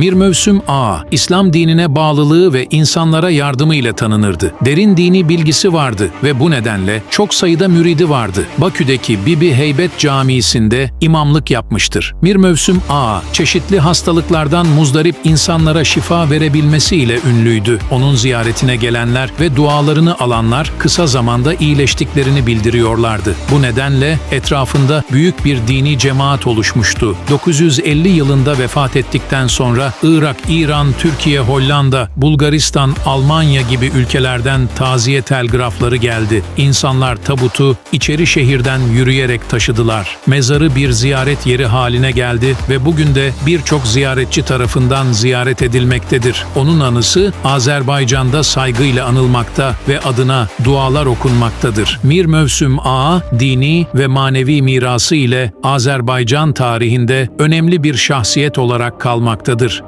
Mir Mevsüm Ağa, İslam dinine bağlılığı ve insanlara yardımı ile tanınırdı. Derin dini bilgisi vardı ve bu nedenle çok sayıda müridi vardı. Bakü'deki Bibi Heybet Camii'sinde imamlık yapmıştır. Mir Mevsüm Ağa, çeşitli hastalıklardan muzdarip insanlara şifa verebilmesiyle ünlüydü. Onun ziyaretine gelenler ve dualarını alanlar kısa zamanda iyileştiklerini bildiriyorlardı. Bu nedenle etrafında büyük bir dini cemaat oluşmuştu. 950 yılında vefat ettikten sonra Irak, İran, Türkiye, Hollanda, Bulgaristan, Almanya gibi ülkelerden taziye telgrafları geldi. İnsanlar tabutu içeri şehirden yürüyerek taşıdılar. Mezarı bir ziyaret yeri haline geldi ve bugün de birçok ziyaretçi tarafından ziyaret edilmektedir. Onun anısı Azerbaycan'da saygıyla anılmakta ve adına dualar okunmaktadır. Mir Mevsüm Ağa, dini ve manevi mirası ile Azerbaycan tarihinde önemli bir şahsiyet olarak kalmaktadır.